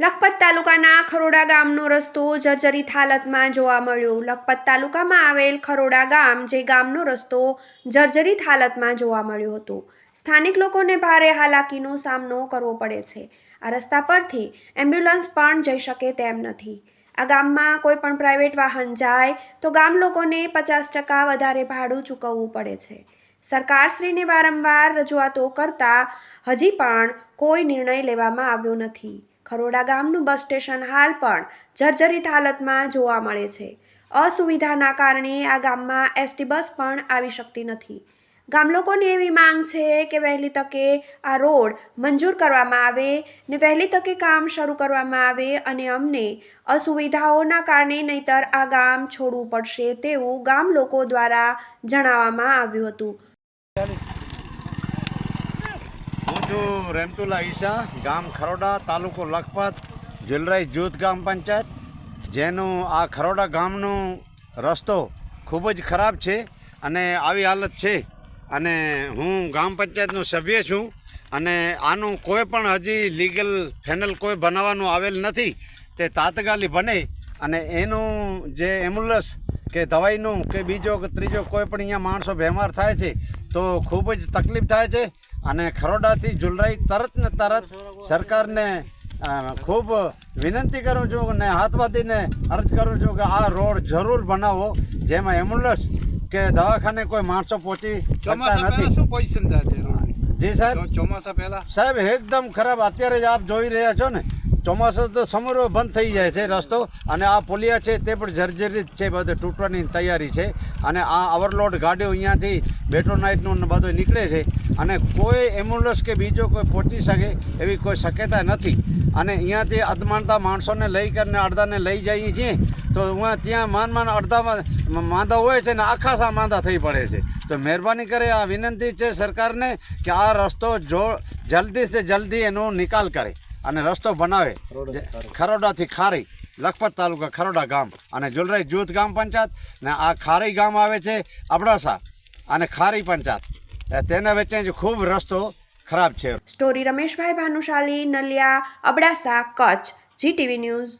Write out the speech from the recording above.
લખપત તાલુકાના ખરોડા ગામનો રસ્તો જર્જરિત હાલતમાં જોવા મળ્યો. લખપત તાલુકામાં આવેલ ખરોડા ગામ, જે ગામનો રસ્તો જર્જરિત હાલતમાં જોવા મળ્યો હતો. સ્થાનિક લોકોને ભારે હાલાકીનો સામનો કરવો પડે છે. આ રસ્તા પરથી એમ્બ્યુલન્સ પણ જઈ શકે તેમ નથી. આ ગામમાં કોઈ પણ પ્રાઇવેટ વાહન જાય તો ગામ લોકોને પચાસ ટકા વધારે ભાડું ચૂકવવું પડે છે. સરકારશ્રીને વારંવાર રજૂઆતો કરતા હજી પણ કોઈ નિર્ણય લેવામાં આવ્યો નથી. ખરોડા ગામનું બસ સ્ટેશન હાલ પણ જર્જરિત હાલતમાં જોવા મળે છે. અસુવિધાના કારણે આ ગામમાં એસટી બસ પણ આવી શકતી નથી. ગામ લોકોની એવી માંગ છે કે વહેલી તકે આ રોડ મંજૂર કરવામાં આવે ને વહેલી તકે કામ શરૂ કરવામાં આવે અને અમને અસુવિધાઓના કારણે નહીતર આ ગામ છોડવું પડશે તેવું ગામ લોકો દ્વારા જણાવવામાં આવ્યું હતું હું છું રેમતુલા ઈશા, ગામ ખરોડા, તાલુકો લખપત જુલરાઈ જૂથ ગામ પંચાયત. જેનું આ ખરોડા ગામનો રસ્તો ખૂબ જ ખરાબ છે અને આવી હાલત છે. અને હું ગામ પંચાયતનો સભ્ય છું અને આનું કોઈ પણ હજી લીગલ ફેનલ કોઈ બનાવવાનું આવેલ નથી. તે તાત્કાલિક બને અને એનું જે એમ્બ્યુલન્સ કે દવાઈનું કે બીજો કે ત્રીજો કોઈ પણ અહીંયા માણસો બીમાર થાય છે તો ખૂબ જ તકલીફ થાય છે અને ખરોડાથી જુલરાઈ તરત ને તરત સરકારને ખૂબ વિનંતી કરું છું ને હાથ બાંધીને અરજ કરું છું કે આ રોડ જરૂર બનાવો જેમાં એમ્બ્યુલન્સ કે દવાખાને કોઈ માણસો પહોંચી શકતા નથી. શું પોઝિશન થાય છે જી સાહેબ? ચોમાસા પહેલા? સાહેબ એકદમ ખરાબ. અત્યારે જ આપ જોઈ રહ્યા છો ને ચોમાસું તો સમરો બંધ થઈ જાય છે રસ્તો અને આ પોલિયા છે તે પણ જર્જરિત છે, બધું તૂટવાની તૈયારી છે અને આ ઓવરલોડ ગાડીઓ અહીંયાથી બેટ્રોનાઇટનું ને બધું નીકળે છે અને કોઈ એમ્બ્યુલન્સ કે બીજો કોઈ પહોંચી શકે એવી કોઈ શક્યતા નથી. અને અહીંયાથી અધમાનતા માણસોને લઈ કરીને અડધાને લઈ જઈએ છીએ, તો અહીંયા ત્યાં માન માન અડધામાં માંદા હોય છે ને આખા સા માંદા થઈ પડે છે. તો મહેરબાની કરે આ વિનંતી છે સરકારને કે આ રસ્તો જો જલ્દી સે જલ્દી એનો નિકાલ કરે. અને રસ્તો બનાવે. ખરોડાથી ખારી લખપત તાલુકા ખરોડા ગામ અને જુલરાઈ જૂથ ગામ પંચાયત. ને આ ખારી ગામ આવે છે અબડાસા અને ખારી પંચાયત. તેના વચ્ચે જ ખૂબ રસ્તો ખરાબ છે. Story Rameshbhai Bhanushali Naliya Abdasa Kutch GTV news.